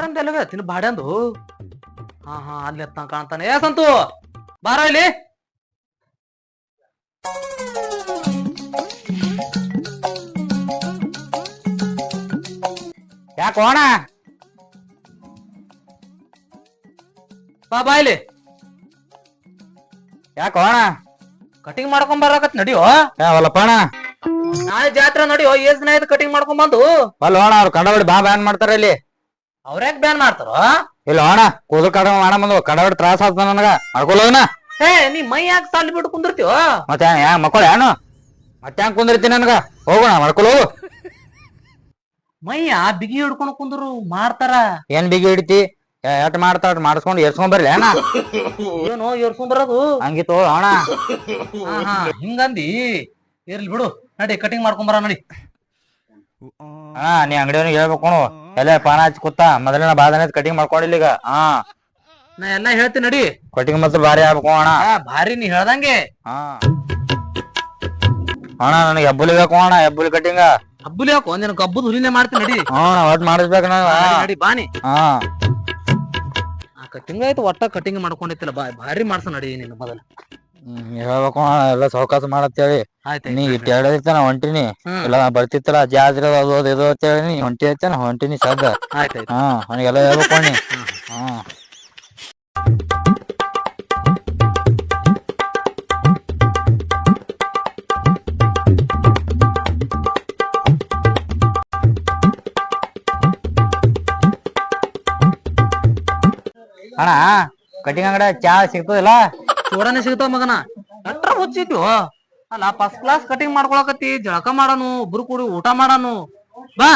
ಬಾರಂದ ತಿನ್ ಬಾಡ್ಯಾಂದು ಹಾ ಹಾ ಅಲ್ಲಿ ಎತ್ತ ಕಾಣ್ತಾನೆ. ಏ ಸಂತು ಬಾರ ಇಲ್ಲಿ. ಯಾಕ ಹೋಣ ಬಾ ಬಾ ಇಲ್ಲಿ. ಯಾಕ ಹೋಣ ಕಟಿಂಗ್ ಮಾಡ್ಕೊಂಡ್ ಬರಾಕತ್ ನಡಿಯೋ? ಯಾವಲ್ಲಪ್ಪಣ ನಾಳೆ ಜಾತ್ರೆ ನಡಿಯೋ? ಏಸ್ ದಿನ ಆಯ್ತು ಕಟಿಂಗ್ ಮಾಡ್ಕೊಂಡ್ ಬಂದು? ಅಲ್ಲ ಅವ್ರು ಕಂಡಬಡಿ ಬಾ ಬ್ಯಾನ್ ಮಾಡ್ತಾರ ಇಲ್ಲಿ. ಅವ್ರ್ಯಾಕ್ ಬ್ಯಾನ್ ಮಾಡ್ತಾರೋ? ಇಲ್ಲ ಅಣ್ಣ ಕೂದಲು ಕಡ ಅಣ್ಣ ಬಂದು ಕಂಡಬಡಿ ತ್ರಾಸ ಆಗ್ತದ ನನಗ. ಮಾಡ್ಕೊಳ್ಳೋನ ಏ ನೀ ಮೈ ಯಾಕೆ ಸಾಲಿ ಬಿಟ್ಟು ಕುಂದಿರ್ತೀವೋ ಮತ್ತೆ ಯಾ ಮಕ್ಕಳ ಏನು ಮತ್ತೆ ಹ್ಯಾಂಗ ಕುಂದಿರ್ತೀನಿ ನನಗ? ಹೋಗೋಣ ಮಾಡ್ಕೊಳ್ಳೋ ಮೈಯ ಬಿಗಿ ಹಿಡ್ಕೊಂಡು ಕುಂದ್ರು ಮಾಡ್ತಾರ? ಏನ್ ಬಿಗಿ ಹಿಡಿತಿ? ಎಟ್ ಮಾಡ್ತಾರ ಮಾಡಿಸ್ಕೊಂಡು ಎರ್ಸ್ಕೊಂಡ್ ಬರ್ಲಿ ಅಣ್ಣ. ಏನೋ ಏರ್ಸ್ಕೊಂಡ್ ಬರೋದು? ಹಂಗಿತ್ತು ಅಣ್ಣ. ಹಾ ಹಾ ಹಿಂಗಂದಿ? ಇರ್ಲಿ ಬಿಡು ನಡಿ ಕಟಿಂಗ್ ಮಾಡ್ಕೊಂಡ್ ಬರ ನಡಿ. ಹಾ ನೀ ಅಂಗಡಿಯವನಿಗೆ ಹೇಳ್ಬೇಕು ಎಲ್ಲ ಪಾನ ಹಚ್ಚಿ ಕೂತ ಮೊದಲಿನ ಬಾದನೆ ಕಟಿಂಗ್ ಮಾಡ್ಕೊಂಡಿಲ್ಲ ಈಗ. ಹಾ. ನಾ ಎಲ್ಲಾ ಹೇಳ್ತೀನಿ ನಡಿ. ಕಟಿಂಗ್ ಮಾತ್ರ ಭಾರಿ ಆಗ್ಬೇಕು ಅಣ್ಣ. ಆ ಭಾರಿ ನೀ ಹೇಳ್ದಂಗೆ. ಹಾ. ಅಣ್ಣ ನನಗೆ ಹೆಬ್ಬುಲಿ ಬೇಕು ಅಣ್ಣ ಹೆಬ್ಬುಲಿ ಕಟಿಂಗ ಹಬ್ಬಲಿ ಹಾಕು ಒಂದಿನ ಕಬ್ಬದ ಹುಲಿನೇ ಮಾಡ್ತೀನಿ ನಡಿ. ಹಾ ಅದ್ ಮಾಡಿಸ್ಬೇಕು ನಾನು. ನಡಿ, ನಡಿ ಬಾನಿ ಹಾ. ಆ ಕಟಿಂಗ್ ಆಯ್ತು ಒಟ್ಟ ಕಟಿಂಗ್ ಮಾಡ್ಕೊಂಡಿತ್ತಿಲ್ಲ ಬಾ ಭಾರಿ ಮಾಡ್ಸ ನಡಿ ನಿನ್ನ ಮೊದಲ. ಹ್ಮ್, ಹೇಳ್ಬೇಕು ಅಣ್ಣ ಎಲ್ಲ ಸೌಕಾಸ ಮಾಡತ್ತೇಳಿ. ನೀ ಹೇಳಿರ್ತಾನ ಹೊಂಟಿನಿ. ಇಲ್ಲ ನಾ ಬರ್ತಿತ್ತಲ್ಲ ಜಾತ್ರೆ ಅದು ಅದು ಇದು ಅಂತ ಹೇಳಿ ನೀ ಹೊಂಟಿ ಐತೇನ ಹೊಂಟಿನಿ ಸದ್ದ. ಆಯ್ತಾಯ್ತು ಹಾ ಅವನಿಗೆಲ್ಲ ಅಣ್ಣಿ ಹಾ ಅಣ್ಣ ಕಟಿಂಗ್ ಅಂಗಡಿ ಚಾ ಸಿಗ್ತದಿಲ್ಲ? ಚೂಡನೆ ಸಿಗ್ತಾವ ಮಗನ. ಎಟ್ರ ಹುಚ್ಚಿದ್ವು ಅಲ್ಲ ಫಸ್ಟ್ ಕ್ಲಾಸ್ ಕಟಿಂಗ್ ಮಾಡ್ಕೊಳಕತ್ತಿ ಜಳಕ ಮಾಡನು ಒಬ್ರು ಕೂಡಿ ಊಟ ಮಾಡನು. ಬಾ.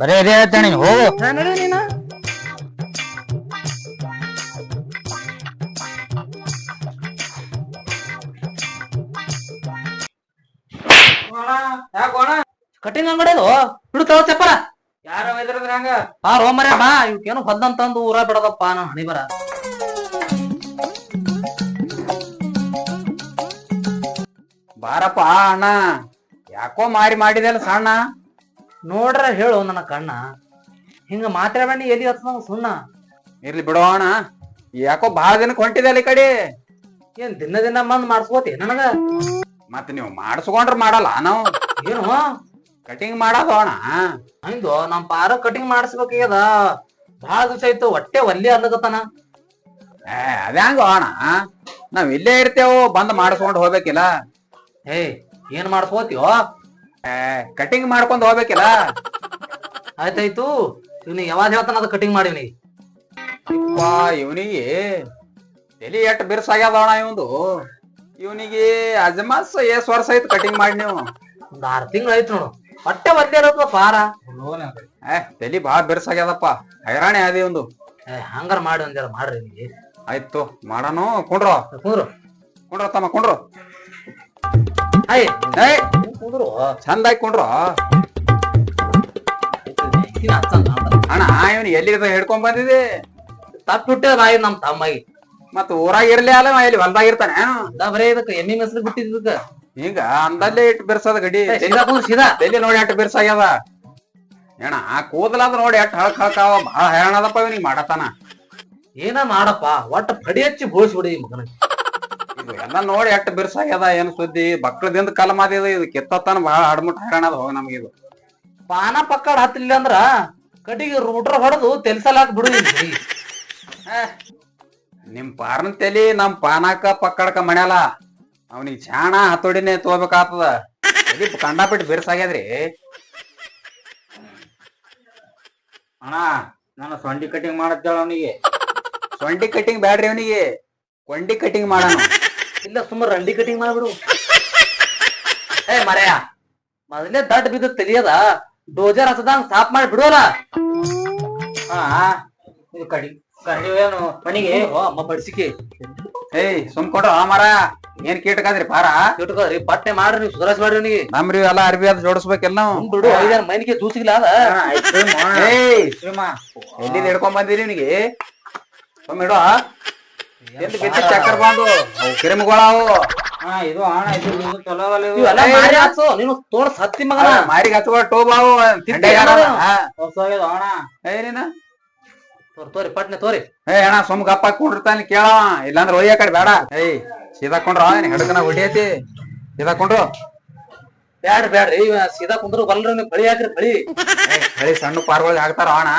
ಬರೇ ಅದೇ ಹೇಳ್ತಾನೆ ಹೋಗು. ನಡಿ ನೀನ. ಕಟಿಂಗ್ ಅಂಗಡಿ ಅದು? ಬಿಡು ತಗೋ ಚಪ್ಪಲ ಯಾರ ಹಂಗ? ಬಾ ರೋ ಮರ್ಯ ಬಾ. ಇವಕ್ಕೇನು ಹೊಲ್ದಂತಂದು ಊರ ಬಿಡದಪ್ಪ ನಾನು ಹಣಿ ಬರ ಬಾರಪ್ಪ ಅಣ್ಣ. ಯಾಕೋ ಮಾರಿ ಮಾಡಿದೆಲ್ಲ ಸಣ್ಣ. ನೋಡ್ರ ಹೇಳು ನನ್ನ ಕಣ್ಣ. ಹಿಂಗ ಮಾತಾಡಬೇಡಿ ಎಲ್ಲಿ ಹತ್ತ ಸುಣ್ಣ. ಇರ್ಲಿ ಬಿಡೋ ಅಣ್ಣ. ಯಾಕೋ ಬಹಳ ದಿನಕ್ಕೆ ಹೊಂಟಿದೆ ಈ ಕಡೆ. ಏನ್ ದಿನ ದಿನ ಬಂದ್ ಮಾಡ್ಸ್ಕೋತಿ ನನಗ? ಮತ್ತೆ ನೀವು ಮಾಡಿಸ್ಕೊಂಡ್ರ ಮಾಡಲ್ಲ ನಾವು. ಏನು? ಕಟಿಂಗ್ ಮಾಡೋದು ಅಣ್ಣ. ಹಂದು ನಮ್ ಪಾರ ಕಟಿಂಗ್ ಮಾಡಿಸ್ಬೇಕಾಗ್ಯದ. ಬಹಳ ದಿವಸ ಆಯ್ತು ಹೊಟ್ಟೆ ಒಲ್ಲಿ ಅಲ್ಲಗತ್ತಾನ ಏ ಅದ್ಯಾಂಗ ಅಣ್ಣ? ನಾವ್ ಇಲ್ಲೇ ಇರ್ತೇವು ಬಂದ್ ಮಾಡಿಸ್ಕೊಂಡ್ ಹೋಗ್ಬೇಕಿಲ್ಲ. ಏಯ್ ಏನ್ ಮಾಡ್ಕೋತಿಯೋ? ಕಟಿಂಗ್ ಮಾಡ್ಕೊಂಡ್ ಹೋಗ್ಬೇಕಿಲ್ಲ? ಆಯ್ತಾಯ್ತು. ಇವ್ನಿಗೆ ಯಾವಾಗ ಹೇಳ್ತಾನ ಅದ ಕಟಿಂಗ್ ಮಾಡಿವ್ನಿ ಇಪ್ಪ ಇವನಿಗೆ ತಲಿ ಎಟ್ ಬಿರ್ಸಾಗ್ಯದ ಅಣ್ಣ ಇವಂದು. ಇವನಿಗೆ ಅಜಮಾಸ್ ಎಸ್ ವರ್ಷ ಆಯ್ತು ಕಟಿಂಗ್ ಮಾಡಿ ನೀವು. ಒಂದ್ ಆರ್ ತಿಂಗಳು ಆಯ್ತು ನೋಡು. ಹೊಟ್ಟೆ ಒದ್ದೆ ಇರತ್ತ ಪಾರ ಏ ತಲಿ ಬಾಳ ಬಿರ್ಸಾಗ್ಯಾದಪ್ಪ. ಹೈರಾಣಿ ಆದಿ ಒಂದು ಏ ಹಂಗಾರ ಮಾಡಿ ಒಂದ್ ಮಾಡ್ರಿ ನಿಮಗೆ ಆಯ್ತು ಮಾಡಾನು. ಕುಂಡ್ರು. ಕುಂದ್ರು. ಕುಂಡ್ರ ತಮ್ಮ ಕುಂಡ್ರು. ಅಯ್ಯ ಏಯ್. ಕುಂದ್ರು ಚಂದಾಗಿ ಕುಂಡ್ರು. ಅಣ್ಣ ಇವನು ಎಲ್ಲಿ ಹಿಡ್ಕೊಂಡ್ ಬಂದಿದೆ ತಪ್ಪಿಟ್ಟೆ ಬಾಯಿ ನಮ್ ತಮ್ಮಾಗಿ. ಮತ್ತ ಊರಾಗ ಇರ್ಲಿ ಅಲ್ಲ ಇವ ಎಲ್ಲಿ ಹೊಲ್ದಾಗ ಇರ್ತಾನೆ ಬರೇ ಇದಕ್ಕ ಎಮ್ಮಿ ಮೆಸ್ರು ಬಿಟ್ಟಿದ್ದಕ್ಕ ಹಿಂಗ ಅಂದಲ್ಲೇ ಇಟ್ಟು ಬಿರ್ಸದ ಗಡಿ. ಎಲ್ಲಿ ನೋಡಿ ಅಟ್ಟು ಬಿರ್ಸಾಗ್ಯದ? ಏಣ ಆ ಕೂದಲಾದ ನೋಡಿ ಎಷ್ಟ್ ಹಳಕ್ ಹಳಕಾವ ಬಹಳ ಹೈರಾಣ ಅದಪ್ಪ ಇವನಿಗೆ ಮಾಡತಾನ ಏನ ಮಾಡಪ್ಪ ಒಟ್ಟ ಪಡಿ ಹಚ್ಚಿ ಬೋಳ್ಸ್ಬಿಡಿ ಮಗನಿಗೆ. ಎಲ್ಲ ನೋಡಿ ಎಷ್ಟ್ ಬಿರ್ಸಾಗ್ಯದ, ಏನ್ ಸುದ್ದಿ? ಬಕ್ಳದಿಂದ ಕಾಲ ಮಾದಿದ ಇದು ಕಿತ್ತತನ ಬಹಳ ಹಡ್ಮುಟ್ ಹೈರಾಣ ಅದ ಹೋಗ ನಮ್ಗೆ ಇದು. ಪಾನ ಪಕ್ಕಡ ಹತ್ತಲಿಲ್ಲ ಅಂದ್ರ ಕಟಿಗೆ ರೂಟ್ರ್ ಹೊಡೆದು ತೆಲ್ಸಲಾಕ್ ಬಿಡು. ನಿಮ್ ಪಾರ್ನ ತಲಿ ನಮ್ ಪಾನಕ ಪಕ್ಕಡಕ ಮಣ್ಯಾಲ ಅವನಿಗೆ ಚಾಣ ಹತೋಡಿನೇ ತಗೋಬೇಕಾಗ್ತದ ತಲಿ ಕಂಡಾಪಿಟ್ಟು ಬಿರ್ಸಾಗ್ಯದ್ರಿ? ಅಣ್ಣ ನಾನು ಸೊಂಡಿ ಕಟಿಂಗ್ ಮಾಡತ್ತೇಳ ಅವನಿಗೆ. ಸೊಂಡಿ ಕಟಿಂಗ್ ಬ್ಯಾಡ್ರಿ ಅವನಿಗೆ. ಕೊಂಡಿ ಕಟಿಂಗ್ ಮಾಡೋಣ. ಇಲ್ಲ ಸುಮ್ಮ ರಂಡಿ ಕಟಿಂಗ್ ಮಾಡ್ಬಿಡು. ಏ ಮರೆಯ ಮೊದಲೇ ದಡ್ಡ ಬಿದ್ದ ತಿಳಿಯದ ಡೋಜರ್ ಹಸದಂಗ್ ಸಾಫ್ ಮಾಡಿ ಬಿಡುವಲ್ಲ ಹಾ ಇದು ಕಡಿ ಕಡಿ ಏನು ಮನಿಗೆ? ಓ, ಅಮ್ಮ ಬಡ್ಸಿಕೆ. ಏಯ್ ಸುಮ್ ಕೊಡು ಆ ಮರ ಏನ್ ಕೀಟಕಾದ್ರಿ ಪಾರ? ಇಟ್ಕೋರಿ ಬಟ್ಟೆ ಮಾಡ್ರಿ ನೀವು ಸುಧಾರಿಸ್ಬೇಡ್ರಿ ನಿಮಗೆ ನಮ್ರಿ ಎಲ್ಲ ಅರ್ಬಿ ಅದ್ ಜೋಡಿಸ್ಬೇಕೆಲ್ಲ ನಾವು. ಬಿಡು ಐದಾರು ಮೈನಿಗೆ ದೂಸಿಗಿಲ್ಲ ಅದ. ಏಯ್ ಎಲ್ಲಿ ಹಿಡ್ಕೊಂಡ್ ಬಂದಿರಿ ನಿಮಗೆ ಸುಮ್ಮ ಇಡು ಎಲ್ಲಿ ಬಿದ್ದ ಚಕ್ಕರ್ ಬಂದು? ಅವು ಹಾ ಇದು ಅಣ್ಣ ಇದು ಇದು ಚಲೋ ಅದಲ್ಲ ಇದು. ಇವೆಲ್ಲ ಏಯ್, ಮಾರಿ ಹಾಕ್ಸು ನೀನು ತೋಳ ಸತ್ತಿ ಮಗನ. ಮಾರಿಗೆ ಹಚ್ಕೊಳ್ ಟೋಬಾವು ತಿಂಡಿ ಯಾರು? ಏ ನೀನ? ತೋರಿ ತೋರಿ ಪಟ್ನೆ ತೋರಿ. ಏ ಅಣ್ಣ ಸುಮ್ ಗಪ್ಪ ಕೂಡಿರ್ತಾನೆ ಕೇಳ. ಇಲ್ಲಾಂದ್ರ ಒಯ್ಯ ಕಡೆ ಬೇಡ. ಏಯ್ ಸೀದಾಕೊಂಡ್ರ ಹಿಡ್ಕನ ಹೊಡಿಯತಿ. ಸೀದಾಕೊಂಡ್ರು ಬ್ಯಾಡ ಬ್ಯಾಡ್ರಿ ಇವ ಸೀದಾ ಕುಂದ್ರು ಬಲ್ರಿ ನೀವು ಬಳಿ ಹಾಕ್ರಿ ಬಳಿ. ಬಳಿ ಸಣ್ಣ ಪಾರ್ಗಳಿಗೆ ಹಾಕ್ತಾರ ಅಣ್ಣ.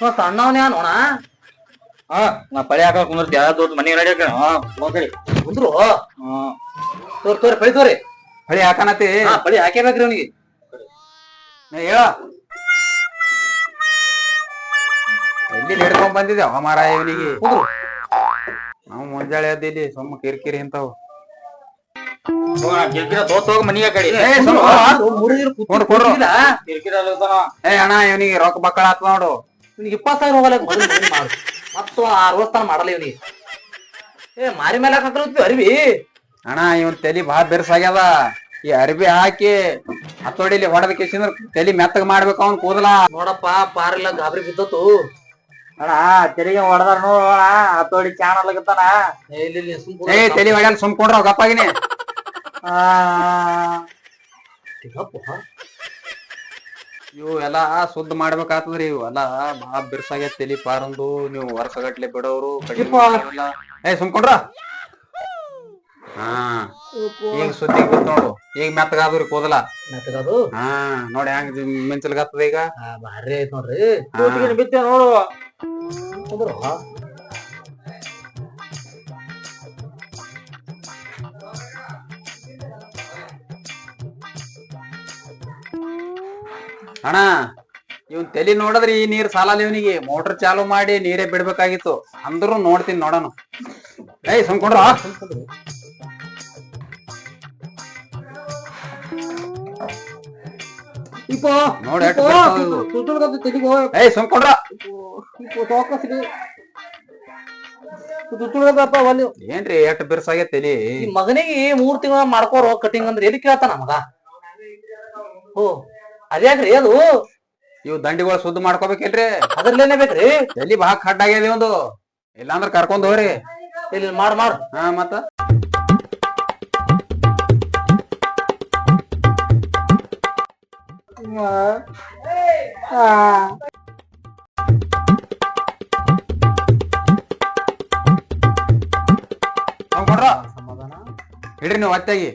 ಇವ ಸಣ್ಣವನೇ ಹಾ ನಾ ಪಳಿ ಹಾಕ ಕುಂದ್ರತಿ. ಯಾರು ದೊಡ್ಡ ಮನೆ ನಡಿಯಕ ಹಾ ಹೋಗ್ರಿ ಕುಂದ್ರು. ತೋರ್ ತೋರಿ ಪಳಿ ತೋರಿ. ಪಳಿ ಹಾಕನತಿ ಹಾ ಫಳಿ ಹಾಕೇಬೇಕ್ರಿ ಅವನಿಗೆ. ಹೇಳ. ಎಲ್ಲಿ ಹಿಡ್ಕೊಂಡ್ ಬಂದಿದ್ದೆ ಅವ ಮಾರ ಇವನಿಗೆ? ಕುಂದ್ರು. ನಾವು ಮುಂಜಾಳೆ ಎದ್ದಿಲ್ಲಿ ಸುಮ್ಮ ಕಿರಿಕಿರಿ ಇಂತಾವು ಕಿರ್ಕಿರ ಅಣ್ಣ ಇವನಿಗೆ ರೊಕ್ಕ ಬಕ್ಕಳ ಆತ್ ನೋಡು. ಇಪ್ಪತ್ತು ಸಾವಿರ ಹೋಗಲ್ಲ ಮತ್ತು ಆ ವರ್ಷ ತನ ಮಾಡಲ್ಲ ಇವನಿಗೆ. ಏ ಮಾರಿ ಮೇಲೆ ಹಾಕಿ ಅರಿವಿ. ಅಣ್ಣ ಇವನ್ ತಲಿ ಬಹಳ ಬೆರ್ಸಾಗ್ಯದ. ಈ ಅರ್ಬಿ ಹಾಕಿ ಹತ್ತೋಡಿಲಿ ಹೊಡೆದ ಕೇಸಿಂದ್ರ ತಲಿ ಮೆತ್ತಗ ಮಾಡ್ಬೇಕು ಅವ್ನ್ ಕೂದಲ. ನೋಡಪ್ಪ ಪಾರಿಲ್ಲ ಗಾಬರಿ ಬಿದ್ದತು. ಅಣ್ಣ ತೆರಿಗೆ ಹೊಡೆದಾರ ನೋಡ ಹತ್ತೋಡಿ ಚಾಣ ಅಲ್ಲಗತ್ತಾನ ಏ, ತಲಿ ಹೊಡ್ಯಾಲ ಸುಮ್ಕೊಂಡ್ರ ಗಪ್ಪಾಗಿನಿ. ಇವು ಎಲ್ಲಾ ಸುದ್ದ ಮಾಡ್ಬೇಕಾಗ್ತದ್ರಿ ಇವೆಲ್ಲಾ ಬಾಳ ಬಿರ್ಸಾಗ್ಯದ ತಲಿ ಪಾರಂದು ನೀವು ವರ್ಷಗಟ್ಲೆ ಬಿಡೋರು. ಏ ಸುಮ್ಕೊಂಡ್ರ? ಹಾ. ಈಗ ಸುದ್ದಿ ಬಿತ್ತು ನೋಡು. ಈಗ ಮೆತ್ತಗಾದ್ರಿ ಕೂದಲ. ಮೆತ್ತಗದು ಹಾ ನೋಡಿ ಹೆಂಗ್ ಮಿಂಚಲ್ಗತ್ತದ ಈಗ. ಬಾರಿ ಭಾರಿ ಐತ್ ನೋಡ್ರಿ. ಬಿತ್ತೆ ನೋಡು. ಅಣ್ಣ ಇವನ್ ತಲೆ ನೋಡಿದ್ರೆ ಈ ನೀರ್ ಸಾಲಲ್ಲ ಇವನಿಗೆ. ಮೋಟರ್ ಚಾಲು ಮಾಡಿ ನೀರೇ ಬಿಡ್ಬೇಕಾಗಿತ್ತು. ಅಂದ್ರೂ ನೋಡ್ತೀನಿ ನೋಡೋಣ ಏಯ್ ಸುಮ್ಕೊಂಡ್ರ. ಇಪ್ಪ ನೋಡಿ ಏಯ್ ಸುಮ್ಕೊಂಡ್ರ. ಏನ್ರಿ ಎಷ್ಟ್ ಬಿರ್ಸಾಗೆ ತಲಿ? ಈ ಮಗನಿಗೆ ಮೂರ್ ತಿಂಗಳ ಮಾಡ್ಕೋರೋ ಕಟಿಂಗ್ ಅಂದ್ರೆ ಎಲ್ಲಿ ಕೇಳ್ತಾನ ಮಗ? ಓ ಅದ್ಯಾಕ್ರಿ ಅದು ಇವ್ ದಂಡಿಗಳು ಶುದ್ಧ ಮಾಡ್ಕೋಬೇಕಿಲ್ರಿ ಅದ್ರಲ್ಲೇನೆ ಬೇಕ್ರಿ ಎಲ್ಲಿ ಬಾ ಖಡ್ಡ ಆಗ್ಯದ ಒಂದು ಇಲ್ಲಾಂದ್ರ ಕರ್ಕೊಂಡ್ ಹೋಗ್ರಿ ಇಲ್ಲಿ ಮಾಡ್ ಮಾಡ್ ಹಾ ಮತ್ತ ಹಿಡ್ರಿ ನೀವು ಒತ್ತಾಗಿ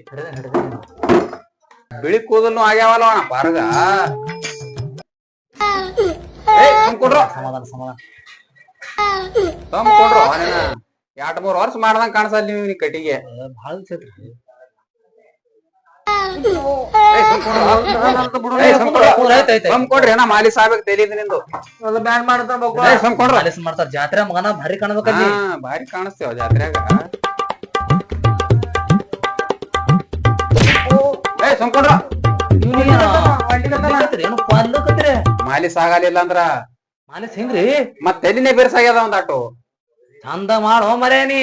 ಬಿಳಿ ಕೂದಲು ಆಗ್ಯಾವಲ್ಲ ಅಣ್ಣ ಪಾರ್ಗ. ಸುಮ್ಕೊಂಡ್ರ ಸಮಾಧಾನ ಸಮಾಧಾನ. ಅವನೇನ ಎರಡ್ ಮೂರ್ ವರ್ಷ ಮಾಡ್ದಂಗ ಕಾಣಿಸಲ್ಲ ನೀವು ನೀ ಕಟ್ಟಿಗೆ. ಬಹಳ ಏನ ಮಾಲಿ ತೆಲಿದ್ ನಿಂದು. ಅದು ಬ್ಯಾನ್ ಮಾಡ್ತಾರ ಜಾತ್ರೆ ಮಗನ ಭಾರಿ ಕಾಣ್ಬೇಕಲ್ಲಿ ಹಾ ಭಾರಿ ಕಾಣಿಸ್ತೇವ ಜಾತ್ರ್ಯಾಗ. ಸುಮ್ಕೊಂಡ್ರ ಆಗಲಿಲ್ಲ ಪಾಲ್ಕತ್ರಿ ಮಾಲಿ ಸಾಗಲಿಲ್ಲ ಅಂದ್ರ? ಮಾಲಿಸ್ ಹೆಂಗ್ರಿ? ಮತ್ ತೆಲಿನೇ ಬಿರ್ಸಾಗ್ಯದ ಒಂದ್ ಆಟೋ? ಚಂದ ಮಾಡೋ ಮರೇನಿ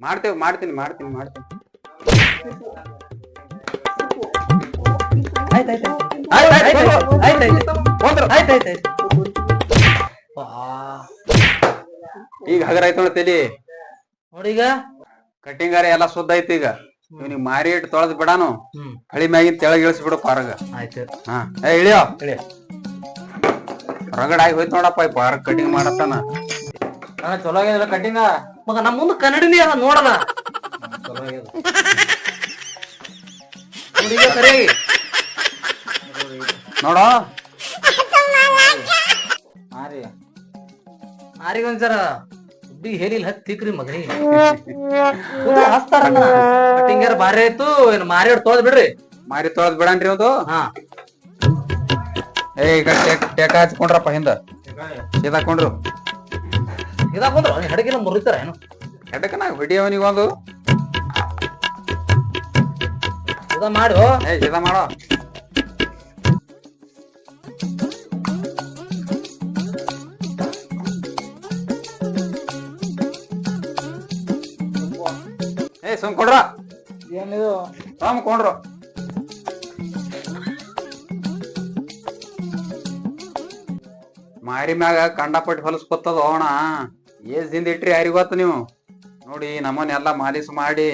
ಮಾಡ್ತೇವ್ ಮಾಡ್ತೀನಿ ಮಾಡ್ತೀನಿ ಮಾಡ್ತೀನಿ. ಈಗ ಹಗರ ಆಯ್ತು. ನೋಡಿ ನೋಡಿಗ ಕಟ್ಟಿಂಗಾರ ಎಲ್ಲಾ ಶುದ್ಧ ಐತಿ ಈಗ. ಇವ್ನಿಗೆ ಮಾರಿ ಇಟ್ಟು ತೊಳೆದ್ ಬಿಡಾನು. ಹಳಿ ಮ್ಯಾಗಿನ ತೆಳಗ್ ಇಳಿಸ್ಬಿಡು ಪಾರಗ ಆಯ್ತು. ಹಾ. ಏ ಇಳಿಯೋ. ಇಳಿ. ಹೊರಗಡೆ ಆಗಿ ಹೋಯ್ತು ನೋಡಪ್ಪ ಈ ಪಾರ್ಕ್ ಕಟಿಂಗ್ ಮಾಡತ್ತಾನ. ಚಲೋ ಆಗಿಲ್ಲ ಕಟ್ಟಿಂಗ ಮಗ ನಮ್ಮ ಮುಂದೆ ಕನ್ನಡಿನೇ ಅದ ನೋಡಲ್ಲ ಚಲೋ ಆಗ್ಯದ. ನೋಡಿ ಈಗ ನೋಡೋ. ಮಾರಿ. ಮಾರಿಗೊಂದ್ಸರ. ಒಂದ್ಸರ ಸುದ್ದಿ ಹೇಳಿಲ್ಲ ಹತ್ತಿಕ್ರಿ ಮಗನಿ. ಹಸ್ತಾರ ಬಾರಿ ಭಾರಿ ಆಯ್ತು ಏನ್ ಮಾರಿ ತೊಳ್ದ ಬಿಡ್ರಿ. ಮಾರಿ ತೊಳ್ದ ಬಿಡನ್ರಿ ಅದು ಹಾ. ಏ ಈಗ ಟೇಕ್ ಹಚ್ಕೊಂಡ್ರಪ್ಪ ಹಿಂದ. ಇದಾಕೊಂಡ್ರು ಇದಾಕೊಂಡ್ರು ಹಡಗಿನ ಮುರಿತಾರ ಏನು? ಹೆಡಕನ ಹೊಡಿಯವನಿಗೊಂದು ಒಂದು. ಇದ ಮಾಡು. ಏ ಇದ ಮಾಡೋ. ಕೊಡ್ರ? ಏನಿದು? ಸುಮ್ಕೊಂಡ್ರು ಮಾರಿ ಮ್ಯಾಗ ಕಂಡಪಟ್ಟಿ ಹೊಲಸ್ಕೊತ್ತದ ಹೋಣ ಏಸ್ ದಿಂದ ಇಟ್ರಿ ಯಾರಿಗ್ ಗೊತ್ತ ನೀವು? ನೋಡಿ ನಮ್ಮನ್ನ ಎಲ್ಲಾ ಮಾಲೀಸ್ ಮಾಡಿ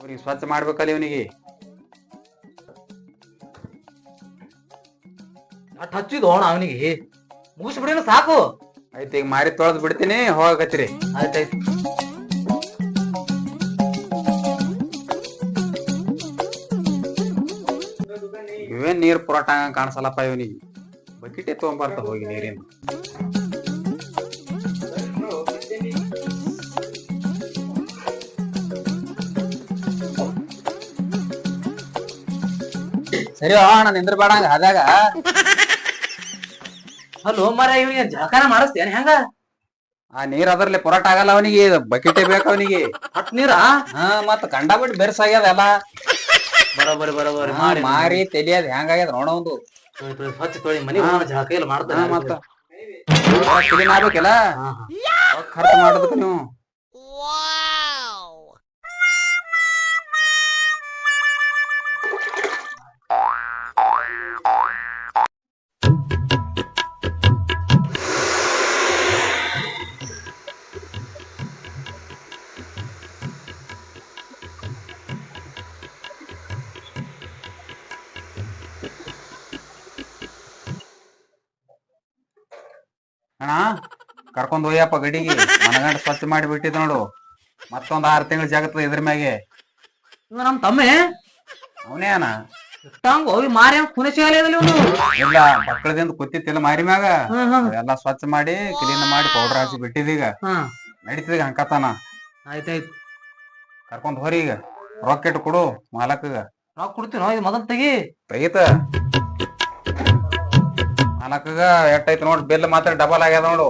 ಅವ್ರಿಗೆ ಸ್ವಚ್ಛ ಮಾಡ್ಬೇಕಲ್ಲ ಇವನಿಗೆ. ಅಟ್ ಹಚ್ಚಿದ್ ಹೋಣ ಅವನಿಗೆ. ಮುಗಿಸ್ಬಿಡಿನ ಸಾಕು. ಆಯ್ತು ಈಗ ಮಾರಿ ತೊಳೆದ್ ಬಿಡ್ತೀನಿ ಹೋಗಕತ್ತಿರಿ ಆಯ್ತಾಯ್ತು ನೀರ್ ಪುರಾಟ ಕಾಣಿಸಲ್ಲಪ್ಪ ಇವನಿಗೆ. ಬಕೆಟ್ ಎತ್ಕೊಂಬರ್ತ ಹೋಗಿ ನೀರಿನ. ಸರಿ ಅಣ್ಣ ನಿಂದ್ರ ಬೇಡ ಹಂಗ ಅದಾಗ ಹಲೋ ಮರ ಇವನಿಗೆ ಜಳಕಾನ ಮಾಡಿಸ್ತೇನೆ ಹೆಂಗ? ಆ ನೀರ್ ಅದ್ರಲ್ಲಿ ಪೊರಾಟ ಆಗಲ್ಲ ಅವನಿಗೆ ಬಕೆಟೇ ಬೇಕು ಅವನಿಗೆ. ಹಟ್ ನೀರ? ಹಾ ಮತ್ತ ಕಂಡಾಬಿಟ್ಟು ಬೆರ್ಸಾಗ್ಯದ ಎಲ್ಲ. ಬರೋಬರಿ ಬರೋಬರಿ. ಹಾ, ಮಾಡಿ ಮಾರಿ. ತೆಲಿಯದ್ ಹೆಂಗಾಗ್ಯದ ನೋಡ ಒಂದು ತೊಳಿ, ತೊಳಿ, ಸ್ವಚ್ಛ ತೊಳಿ ಮನಿ ಜಳಕ ಇಲ್ಲ ಮಾಡ್ತಾನೆ ಮತ್ತ. ಕ್ಲೀನ್ ಆಗ್ಬೇಕಲ್ಲ. ಖರ್ಚು ಮಾಡೋದಕ್ಕೆ ನೀವು. ಕರ್ಕೊಂಡ್ ಹೋಯಪ್ಪ ಗಡಿಗೆ. ಮನಗಂಡ ಸ್ವಚ್ಛ ಮಾಡಿ ಬಿಟ್ಟಿದ್ ನೋಡು. ಮತ್ತೊಂದ್ ಆರ್ ತಿಂಗಳು ಜಗತ್ತದ ಇದ್ರ ಮ್ಯಾಗೆ. ಇವ ನಮ್ ತಮ್ಮೆ? ಅವನೇ ಅಣ್ಣ. ಇಟ್ಟಂಗ ಹೋಗಿ ಮಾರಿ ಇವನು. ಇಲ್ಲ ಮಕ್ಕಳದಿಂದ ಕುತ್ತಿತ್ತಿಲ್ಲ ಮಾರಿ ಮ್ಯಾಗ. ಹ್ಮ್ ಹ್ಮ್. ಎಲ್ಲ ಸ್ವಚ್ಛ ಮಾಡಿ ಕ್ಲೀನ್ ಮಾಡಿ ಪೌಡರ್ ಹಾಕಿ ಬಿಟ್ಟಿದೀಗ ಹಾ. ನಡೀತದ ಹಂಕತಾನ ಆಯ್ತಾಯ್ತು ಕರ್ಕೊಂಡ್ ಹೋರಿ ಈಗ. ಇಟ್ಟು ಕೊಡು ಮಾಲಕಗ. ರೊಕ್ಕ ಕೊಡ್ತೀನೋ ಇದು ಮೊದಲ್ ತೆಗಿ. ತೆಗಿತ. ಮಾಲಕಗ ಎಟ್ಟೈತಿ ನೋಡ್ ಬಿಲ್ ಮಾತ್ರ ಡಬಲ್ ಆಗ್ಯದ ನೋಡು.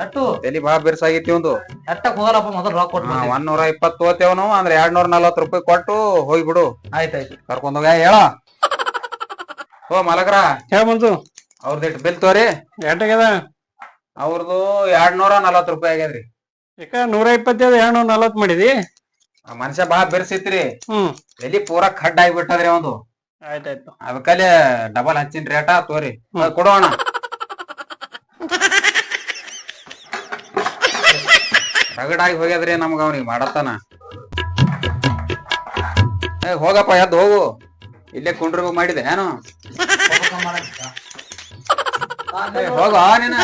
ಎಟ್ಟು? ತಲಿ ಬಾ ಬಿರ್ಸಾಗೈತಿ ಒಂದು? ಅಟ್ಟಕ್ ಹೋಗಲ್ಲಪ್ಪ ಮೊದಲು ರೊಕ್ಕ ಕೊಟ್ಟು ಬರ್ತೀನಿ. ಒಂದೂರ ಇಪ್ಪತ್ತು ತಗೋತೇವನು ಅಂದ್ರೆ ಎರಡ್ ನೂರ ನಲ್ವತ್ತು ರೂಪಾಯಿ ಕೊಟ್ಟು ಹೋಗ್ಬಿಡು. ಆಯ್ತಾಯ್ತು. ಕರ್ಕೊಂಡ್ ಹೋಗ ಹೇಳ. ಓ ಮಲಗ್ರ ಹೇಳ ಬಂತು ಅವ್ರದ್ದು ಬಿಲ್ ತೋರಿ. ಎಂಟಾಗ್ಯದ ಅವ್ರದ್ದು ಎರಡ್ ನೂರ ನಲ್ವತ್ತು ರೂಪಾಯಿ ಆಗ್ಯದ್ರಿ. ಯಾಕ ನೂರ ಇಪ್ಪತ್ತೈದು ಎರಡು ನಲ್ವತ್ ಮಾಡಿದಿ? ಆ ಮನುಷ್ಯ ಬಾ ಬಿರ್ಸಿತ್ರಿ ಹ್ಮ್. ಎಲ್ಲಿ ಪೂರಾ ಖಡ್ ಆಗಿಬಿಟ್ಟದ್ರಿ ಒಂದು. ಆಯ್ತಾಯ್ತು. ಅದಕ್ಕಲ್ಲಿ ಡಬಲ್ ಹಚ್ಚಿನ ರೇಟಾ ತೋರಿ. ಕೊಡೋಣ. ರಗಡಾಗಿ ಹೋಗ್ಯದ್ರಿ ನಮ್ಗ ಅವ್ನಿಗೆ ಮಾಡತ್ತಾನ. ಏ ಹೋಗಪ್ಪ ಎದ್ದು ಹೋಗು. ಇಲ್ಲೇ ಕುಂಡ್ರಿ ಮಾಡಿದೆ ಏನು ಹೋಗ ನೀನ.